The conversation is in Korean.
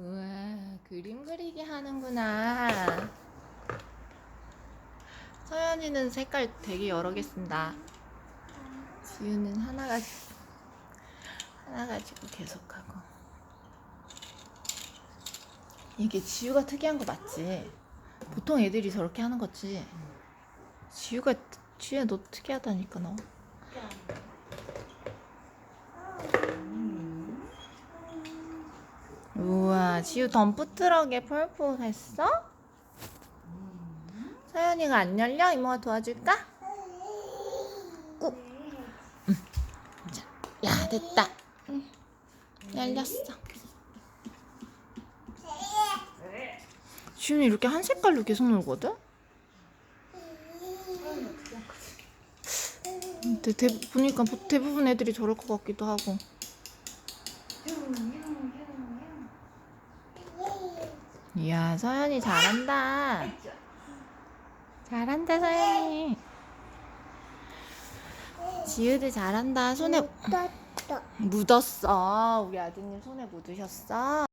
우와, 그림 그리기 하는구나. 서연이는 색깔 되게 여러 개 쓴다. 지우는 하나 가지고, 하나 가지고 계속하고. 이게 지우가 특이한 거 맞지? 보통 애들이 저렇게 하는 거지. 지우가, 지우야 너 특이하다니까 너. 지우 덤프트럭에 펄프 했어? 서연이가 안 열려? 이모가 도와줄까? 꾹. 응. 자, 야, 됐다. 응. 열렸어. 지우는 이렇게 한 색깔로 계속 놀거든? 근데 대, 보니까 보- 대부분 애들이 저럴 것 같기도 하고. 이야, 서연이 잘한다. 잘한다, 서연이. 지우도 잘한다. 손에. 묻었어. 우리 아드님 손에 묻으셨어.